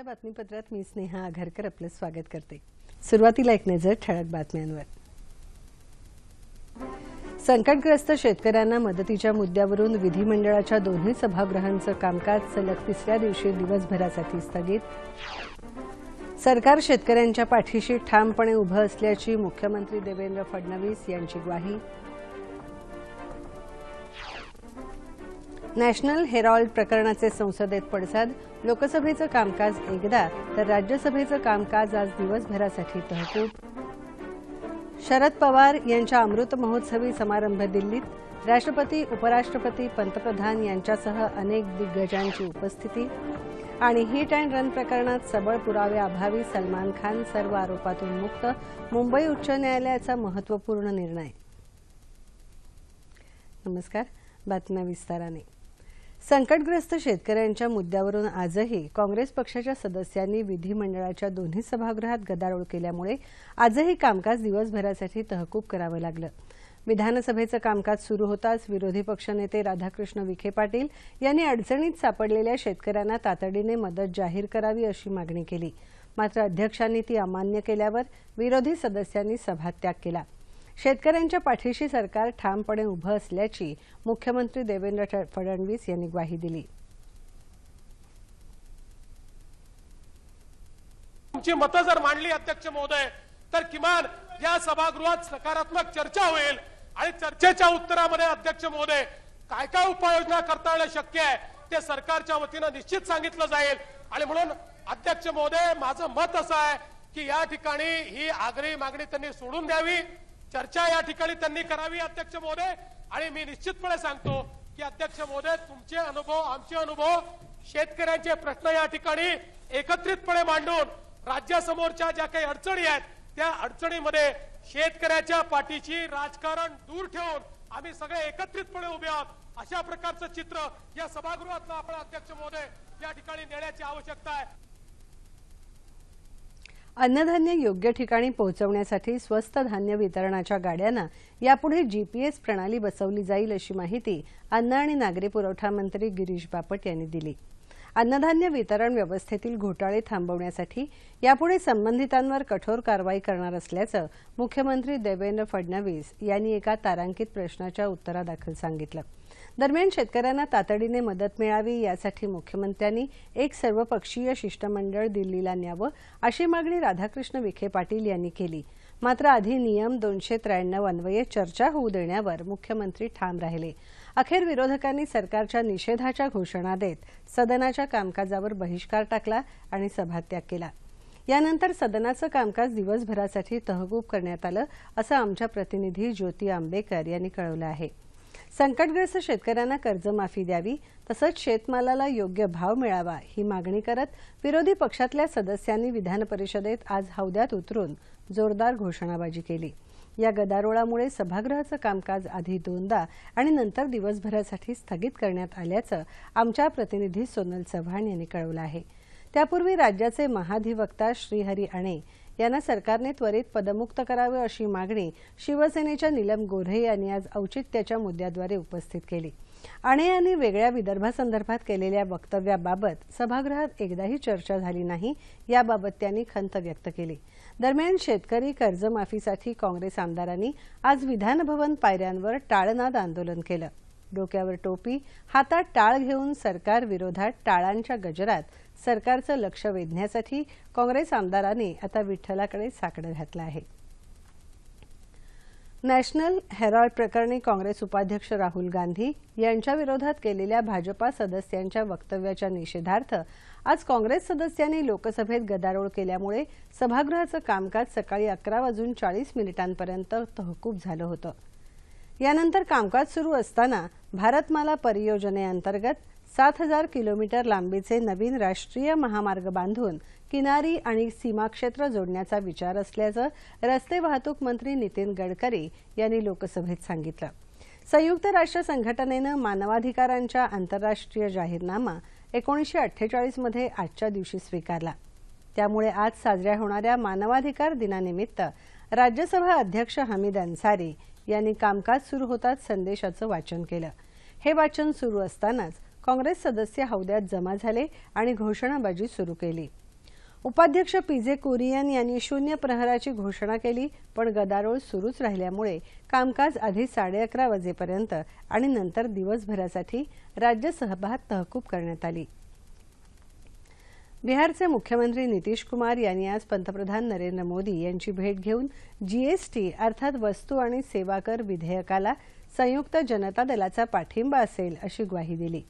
आजच्या बातमीपत्रात मी स्नेहा आघारकर आपलं स्वागत करते. सुरुवातीला एक नजर ठळक बातम्यांवर. संकटग्रस्त शेतकऱ्यांना मदतीच्या मुद्द्यावरून विधिमंडळाच्या दोन्ही सभागृहांचं कामकाज सलग तिसऱ्या दिवशी दिवसभरासाठी स्थगित. सरकार शेतकऱ्यांच्या पाठीशी ठामपणे उभं असल्याची मुख्यमंत्री देवेंद्र फडणवीस यांची ग्वाही. नॅशनल हेरॉल्ड प्रकरणाचे संसदेत पडसाद लोकसभेचं कामकाज एकदा तर राज्यसभेचं कामकाज आज दिवसभरासाठी तहकूब. शरद पवार यांच्या अमृत महोत्सवी समारंभ दिल्लीत राष्ट्रपती उपराष्ट्रपती पंतप्रधान यांच्यासह अनेक दिग्गजांची उपस्थिती आणि हिट अँड रन प्रकरणात सबळ पुरावे अभावी सलमान खान सर्व आरोपातून मुक्त मुंबई उच्च न्यायालयाचा महत्त्वपूर्ण निर्णय. नमस्कार बातम्या विस्ताराने. संकटग्रस्त शेतकऱ्यांच्या मुद्द्यावरून आजही काँग्रेस पक्षाच्या सदस्यांनी विधिमंडळाच्या दोन्ही सभागृहात गदारोळ केल्यामुळे आजही कामकाज दिवसभरासाठी तहकूब करावं लागलं. विधानसभेचं कामकाज सुरू होताच विरोधी पक्षनेते राधाकृष्ण विखे पाटील यांनी अडचणीत सापडलेल्या शेतकऱ्यांना तातडीने मदत जाहीर करावी अशी मागणी केली. मात्र अध्यक्षांनी ती अमान्य केल्यावर विरोधी सदस्यांनी सभात्याग केला. शेतकऱ्यांच्या पाठीशी सरकार ठामपणे उभं असल्याची मुख्यमंत्री देवेंद्र फडणवीस यांनी ग्वाही दिली. तुमची मतं जर मांडली अध्यक्ष महोदय तर किमान या सभागृहात सकारात्मक चर्चा होईल. आणि चर्चेच्या उत्तरामध्ये अध्यक्ष महोदय काय काय उपाययोजना करता येणं शक्य आहे ते सरकारच्या वतीनं निश्चित सांगितलं जाईल. आणि म्हणून अध्यक्ष महोदय माझं मत असं आहे की या ठिकाणी ही आग्रही मागणी त्यांनी सोडून द्यावी. चर्चा या ठिकाणी त्यांनी करावी अध्यक्ष महोदय. आणि मी निश्चितपणे सांगतो की अध्यक्ष महोदय तुमचे अनुभव आमचे अनुभव शेतकऱ्यांचे प्रश्न या ठिकाणी एकत्रितपणे मांडून राज्यासमोरच्या ज्या काही अडचणी आहेत त्या अडचणीमध्ये शेतकऱ्याच्या पाठीची राजकारण दूर ठेवून आम्ही सगळे एकत्रितपणे उभे आहोत. अशा प्रकारचं चित्र या सभागृहात आपण अध्यक्ष महोदय या ठिकाणी नेण्याची आवश्यकता आहे. अन्नधान्य योग्य ठिकाणी पोहोचवण्यासाठी स्वस्त धान्य वितरणाच्या गाड्यांना यापुढे जीपीएस प्रणाली बसवली जाईल अशी माहिती अन्न आणि नागरी पुरवठा मंत्री गिरीश बापट यांनी दिली. अन्नधान्य वितरण व्यवस्थेतील घोटाळे थांबवण्यासाठी यापुढे संबंधितांवर कठोर कारवाई करणार असल्याचं मुख्यमंत्री देवेंद्र फडणवीस यांनी एका तारांकित प्रश्नाच्या उत्तरादाखल सांगितलं. दरम्यान शेतकऱ्यांना तातडीने मदत मिळावी यासाठी मुख्यमंत्र्यांनी एक सर्वपक्षीय शिष्टमंडळ दिल्लीला न्यावं अशी मागणी राधाकृष्ण विखे पाटील यांनी केली. मात्र आधी नियम दोनशे त्र्याण्णव अन्वये चर्चा होऊ देण्यावर मुख्यमंत्री ठाम राहिले. अखेर विरोधकांनी सरकारच्या निषेधाच्या घोषणा देत सदनाच्या कामकाजावर बहिष्कार टाकला आणि सभात्याग केला. यानंतर सदनाचं कामकाज दिवसभरासाठी तहकूब करण्यात आलं असं आमच्या प्रतिनिधी ज्योती आंबेकर यांनी कळवलं आहे. संकटग्रस्त शेतकऱ्यांना कर्जमाफी द्यावी तसंच शेतमालाला योग्य भाव मिळावा ही मागणी करत विरोधी पक्षातल्या सदस्यांनी विधान परिषदेत आज हौद्यात उतरून जोरदार घोषणाबाजी केली. या गदारोळामुळे सभागृहाचं कामकाज आधी दोनदा आणि नंतर दिवसभरासाठी स्थगित करण्यात आल्याचं आमच्या प्रतिनिधी सोनल चव्हाण यांनी कळवलं आहे. त्यापूर्वी राज्याचे महाधिवक्ता श्रीहरी अणे यांना सरकारने त्वरित पदमुक्त करावे अशी मागणी शिवसेनेच्या निलम गोऱ्हे यांनी आज औचित्याच्या मुद्द्याद्वारे उपस्थित केली. अणे यांनी वेगळ्या विदर्भासंदर्भात केलेल्या वक्तव्याबाबत सभागृहात एकदाही चर्चा झाली नाही याबाबत त्यांनी खंत व्यक्त केली. दरम्यान शेतकरी कर्जमाफीसाठी काँग्रेस आमदारांनी आज विधानभवन पायऱ्यांवर टाळनाद आंदोलन केलं. डोक्यावर टोपी हातात टाळ घेऊन सरकार विरोधात टाळांच्या गजरात सरकारचं लक्ष वेधण्यासाठी काँग्रेस आमदारांनी आता विठ्ठलाकडे साकडं घातलं आहे. नॅशनल हेरॉल्ड प्रकरणी काँग्रेस उपाध्यक्ष राहुल गांधी यांच्या विरोधात केलेल्या भाजपा सदस्यांच्या वक्तव्याच्या निषेधार्थ आज काँग्रेस सदस्यांनी लोकसभेत गदारोळ केल्यामुळे सभागृहाचं कामकाज सकाळी अकरा वाजून चाळीस मिनिटांपर्यंत तहकूब झालं होतं. यानंतर कामकाज सुरू असताना भारतमाला परियोजनेअंतर्गत सात हजार किलोमीटर लांबीचे नवीन राष्ट्रीय महामार्ग बांधून किनारी आणि सीमाक्षेत्र जोडण्याचा विचार असल्याचं रस्ते वाहतूक मंत्री नितीन गडकरी यांनी लोकसभेत सांगितलं. संयुक्त राष्ट्र संघटनेनं मानवाधिकारांच्या आंतरराष्ट्रीय जाहीरनामा एकोणीसशे अठ्ठेचाळीसमध्ये आजच्या दिवशी स्वीकारला. त्यामुळे आज साजऱ्या होणाऱ्या मानवाधिकार दिनानिमित्त राज्यसभा अध्यक्ष हमीद अन्सारी यांनी कामकाज सुरू होताच संदेशाचं वाचन केलं. हे वाचन सुरू असतानाच काँग्रेस सदस्य हौद्यात जमा झाले आणि घोषणाबाजी सुरू केली. उपाध्यक्ष पी जे कुरियन यांनी शून्य प्रहराची घोषणा केली पण गदारोळ सुरूच राहिल्यामुळे कामकाज आधी साडे अकरा वाजेपर्यंत आणि नंतर दिवसभरासाठी राज्यसभा तहकूब करण्यात आली. बिहारचे मुख्यमंत्री नितीश कुमार यांनी आज पंतप्रधान नरेंद्र मोदी यांची भेट घेऊन जीएसटी अर्थात वस्तू आणि सेवा कर विधेयकाला संयुक्त जनता दलाचा पाठिंबा असेल अशी ग्वाही दिली.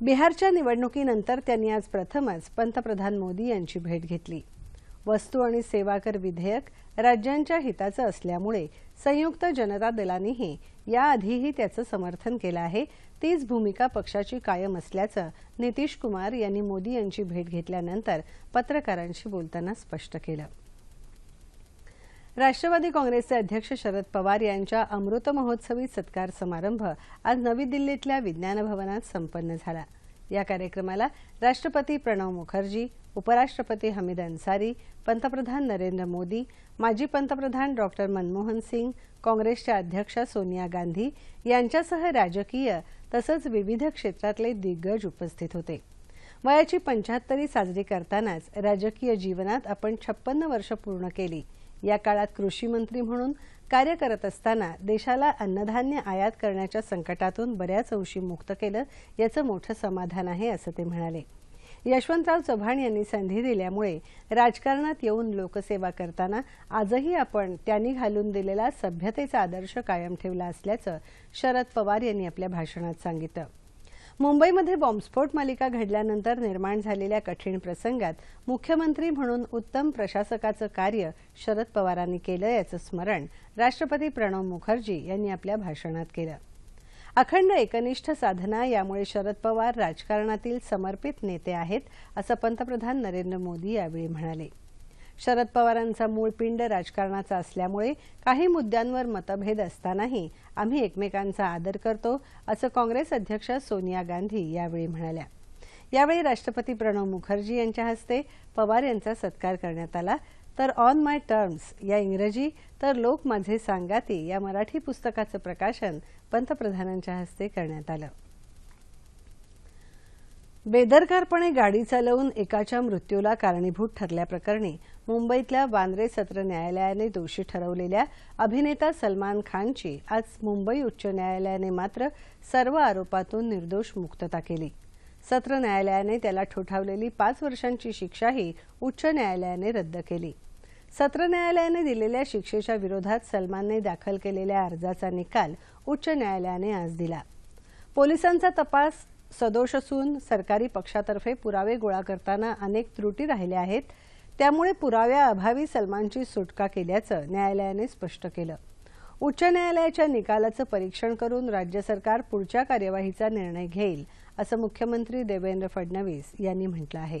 बिहारच्या निवडणुकीनंतर त्यांनी आज प्रथमच पंतप्रधान मोदी यांची भेट घेतली. वस्तू आणि सेवा कर विधेयक राज्यांच्या हिताचं असल्यामुळे संयुक्त जनता दलानेही याआधीही त्याचं समर्थन केलं आहे. तीच भूमिका पक्षाची कायम असल्याचं नितीश कुमार यांनी मोदी यांची भेट घेतल्यानंतर पत्रकारांशी बोलताना स्पष्ट केलं. राष्ट्रवादी काँग्रेसचे अध्यक्ष शरद पवार यांच्या अमृत महोत्सवी सत्कार समारंभ आज नवी दिल्लीतल्या विज्ञान भवनात संपन्न झाला. या कार्यक्रमाला राष्ट्रपती प्रणव मुखर्जी उपराष्ट्रपती हमीद अन्सारी पंतप्रधान नरेंद्र मोदी माजी पंतप्रधान डॉक्टर मनमोहन सिंग काँग्रेसच्या अध्यक्षा सोनिया गांधी यांच्यासह राजकीय तसंच विविध क्षेत्रातले दिग्गज उपस्थित होते. वयाची पंच्याहत्तरी साजरी करतानाच राजकीय जीवनात आपण छप्पन्न वर्ष पूर्ण केली. या काळात कृषी मंत्री म्हणून कार्य करत असताना देशाला अन्नधान्य आयात करण्याच्या संकटातून बऱ्याच अंशी मुक्त केलं याचं मोठं समाधान आहे असं ते म्हणाले. यशवंतराव चव्हाण यांनी संधी दिल्यामुळे राजकारणात येऊन लोकसेवा करताना आजही आपण त्यांनी घालून दिलेला सभ्यतेचा आदर्श कायम ठेवला असल्याचं शरद पवार यांनी आपल्या भाषणात सांगितलं. मुंबईमध्ये बॉम्बस्फोट मालिका घडल्यानंतर निर्माण झालेल्या कठीण प्रसंगात मुख्यमंत्री म्हणून उत्तम प्रशासकाचं कार्य शरद पवारांनी केलं याचं स्मरण राष्ट्रपती प्रणव मुखर्जी यांनी आपल्या भाषणात केलं. अखंड एकनिष्ठ साधना यामुळे शरद पवार राजकारणातील समर्पित नेते आहेत असं पंतप्रधान नरेंद्र मोदी यावेळी म्हणाले. शरद पवारांचा मूळ पिंड राजकारणाचा असल्यामुळे काही मुद्द्यांवर मतभेद असतानाही आम्ही एकमेकांचा आदर करतो असं काँग्रेस अध्यक्ष सोनिया गांधी यावेळी म्हणाल्या. यावेळी राष्ट्रपती प्रणव मुखर्जी यांच्या हस्ते पवार यांचा सत्कार करण्यात आला. तर ऑन माय टर्म्स या इंग्रजी तर लोक माझे सांगाती या मराठी पुस्तकाचं प्रकाशन पंतप्रधानांच्या हस्ते करण्यात आलं. बेदरकारपणे गाडी चालवून एकाच्या मृत्यूला कारणीभूत ठरल्याप्रकरणी मुंबईतल्या वांद्रे सत्र न्यायालयाने दोषी ठरवलेल्या अभिनेता सलमान खानची आज मुंबई उच्च न्यायालयाने मात्र सर्व आरोपातून निर्दोष मुक्तता केली. सत्र न्यायालयाने त्याला ठोठावलेली पाच वर्षांची शिक्षाही उच्च न्यायालयाने रद्द केली. सत्र न्यायालयाने दिलेल्या शिक्षेच्या विरोधात सलमानने दाखल केलेल्या अर्जाचा निकाल उच्च न्यायालयाने आज दिला. पोलिसांचा तपास सदोष असून सरकारी पक्षातर्फे पुरावे गोळा करताना अनेक त्रुटी राहिल्या आहेत. त्यामुळे पुराव्याअभावी सलमानची सुटका केल्याचं न्यायालयाने स्पष्ट केलं. उच्च न्यायालयाच्या निकालाचं परीक्षण करून राज्य सरकार पुढच्या कार्यवाहीचा निर्णय घेईल असं मुख्यमंत्री देवेंद्र फडणवीस यांनी म्हटलं आहे.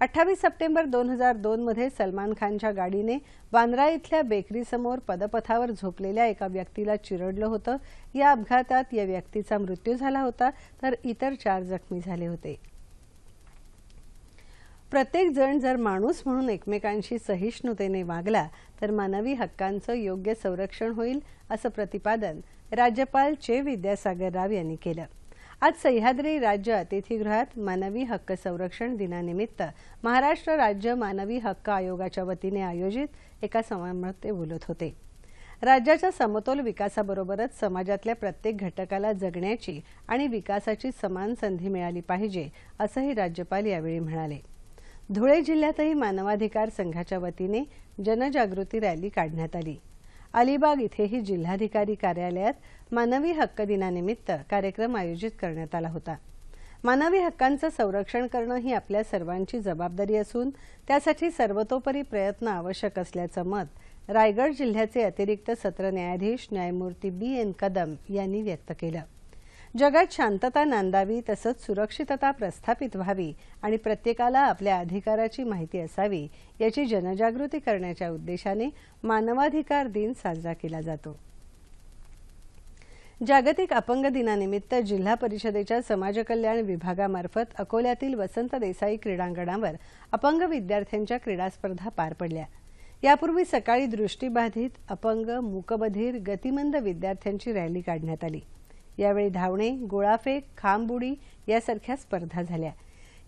अठ्ठावीस सप्टेंबर दोन हजार दोनमध्ये सलमान खानच्या गाडीने वांद्रा इथल्या बेकरीसमोर पदपथावर झोपलेल्या एका व्यक्तीला चिरडलं होतं. या अपघातात या व्यक्तीचा मृत्यू झाला होता तर इतर चार जखमी झाले होते. प्रत्येक जण जर माणूस म्हणून एकमेकांशी सहिष्णुतेने वागला तर मानवी हक्कांचं योग्य संरक्षण होईल असं प्रतिपादन राज्यपाल चे. विद्यासागर राव यांनी केलं. आज सह्याद्री राज्य अतिथीगृहात मानवी हक्क संरक्षण दिनानिमित्त महाराष्ट्र राज्य मानवी हक्क आयोगाच्या वतीने आयोजित एका समारंभात ते बोलत होते. राज्याच्या समतोल विकासाबरोबरच समाजातल्या प्रत्येक घटकाला जगण्याची आणि विकासाची समान संधी मिळाली पाहिजे असंही राज्यपाल यावेळी म्हणाले. धुळे जिल्ह्यातही मानवाधिकार संघाच्या वतीने जनजागृती रॅली काढण्यात आली. अलिबाग इथेही जिल्हाधिकारी कार्यालयात मानवी हक्क दिनानिमित्त कार्यक्रम आयोजित करण्यात आला होता. मानवी हक्कांचं संरक्षण करणं ही आपल्या सर्वांची जबाबदारी असून त्यासाठी सर्वतोपरी प्रयत्न आवश्यक असल्याचं मत रायगड जिल्ह्याचे अतिरिक्त सत्र न्यायाधीश न्यायमूर्ती बी एन कदम यांनी व्यक्त केलं. जगात शांतता नांदावी तसंच सुरक्षितता प्रस्थापित व्हावी आणि प्रत्येकाला आपल्या अधिकाराची माहिती असावी याची जनजागृती करण्याच्या उद्देशाने मानवाधिकार दिन साजरा केला जातो. जागतिक अपंग दिनानिमित्त जिल्हा परिषदेच्या समाजकल्याण विभागामार्फत अकोल्यातील वसंत देसाई क्रीडांगणावर अपंग विद्यार्थ्यांच्या क्रीडा स्पर्धा पार पडल्या. यापूर्वी सकाळी दृष्टीबाधित अपंग मूकबधीर गतिमंद विद्यार्थ्यांची रॅली काढण्यात आली. यावेळी धावणे गोळाफेक खांबुडी यासारख्या स्पर्धा झाल्या.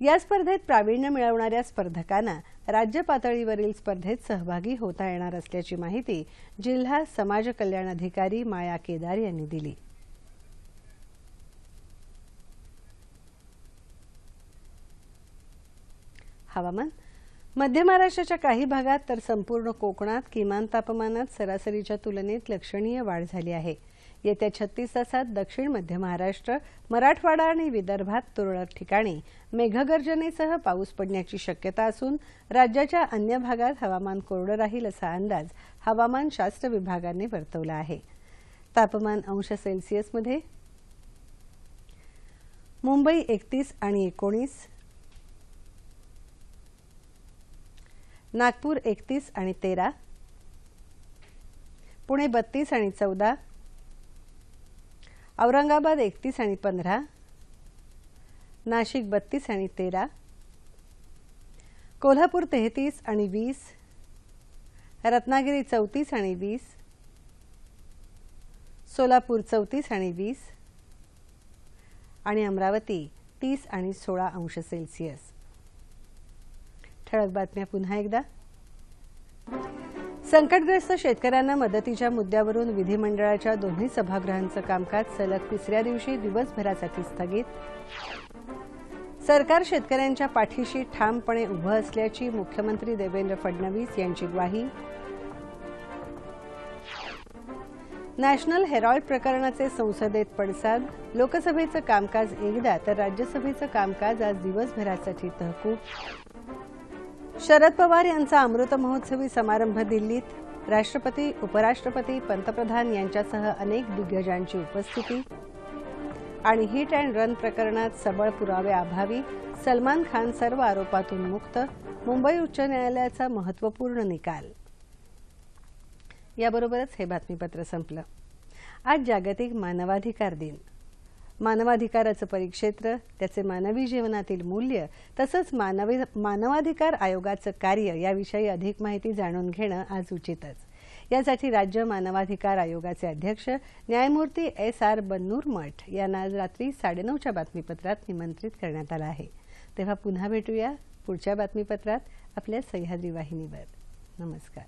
या स्पर्धेत प्रावीण्य मिळवणाऱ्या स्पर्धकांना राज्य पातळीवरील स्पर्धेत सहभागी होता येणार असल्याची माहिती जिल्हा समाज कल्याण अधिकारी माया केदार यांनी दिली. हवामान. मध्य महाराष्ट्राच्या काही भागात तर संपूर्ण कोकणात किमान तापमानात सरासरीच्या तुलनेत लक्षणीय वाढ झाली आहे. येत्या छत्तीस तासात दक्षिण मध्य महाराष्ट्र मराठवाडा आणि विदर्भात तुरळक ठिकाणी मेघगर्जनेसह पाऊस पडण्याची शक्यता असून राज्याच्या अन्य भागात हवामान कोरडं राहील असा अंदाज हवामानशास्त्र विभागाने वर्तवला आहे. तापमान अंश सेल्सिअसमध्ये मुंबई एकतीस आणि एकोणीस नागपूर एकतीस आणि तेरा पुणे बत्तीस आणि चौदा औरंगाबाद एकतीस आणि पंधरा नाशिक बत्तीस आणि तेरा कोल्हापूर तेहतीस आणि वीस रत्नागिरी चौतीस आणि वीस सोलापूर चौतीस आणि वीस आणि अमरावती तीस आणि सोळा अंश सेल्सिअस. ठळक बातम्या पुन्हा एकदा. संकटग्रस्त शेतकऱ्यांना मदतीच्या मुद्द्यावरून विधिमंडळाच्या दोन्ही सभागृहांचं कामकाज सलग तिसऱ्या दिवशी दिवसभरासाठी स्थगित. सरकार शेतकऱ्यांच्या पाठीशी ठामपणे उभं असल्याची मुख्यमंत्री देवेंद्र फडणवीस यांची ग्वाही. नॅशनल हेरॉल्ड प्रकरणाचे संसदेत पडसाद. लोकसभेचं कामकाज एकदा तर राज्यसभेचं कामकाज आज दिवसभरासाठी तहकूब. शरद पवार यांचा अमृत महोत्सवी समारंभ दिल्लीत. राष्ट्रपती उपराष्ट्रपती पंतप्रधान यांच्यासह अनेक दिग्गजांची उपस्थिती. आणि हिट अँड रन प्रकरणात सबळ पुरावे अभावी सलमान खान सर्व आरोपातून मुक्त मुंबई उच्च न्यायालयाचा महत्त्वपूर्ण निकाल. याबरोबरच हे बातमीपत्र संपलं. आज जागतिक मानवाधिकार दिन. मानवाधिकाराचं परिक्षेत्र त्याचे मानवी जीवनातील मूल्य तसंच मानवी मानवाधिकार आयोगाचं कार्य याविषयी अधिक माहिती जाणून घेणं आज उचितच. यासाठी राज्य मानवाधिकार आयोगाचे अध्यक्ष न्यायमूर्ती एस आर बन्नूर मठ यांना आज रात्री साडेनऊच्या बातमीपत्रात निमंत्रित करण्यात आलं आहे. तेव्हा पुन्हा भेटूया पुढच्या बातमीपत्रात आपल्या सह्याद्री वाहिनीवर. नमस्कार.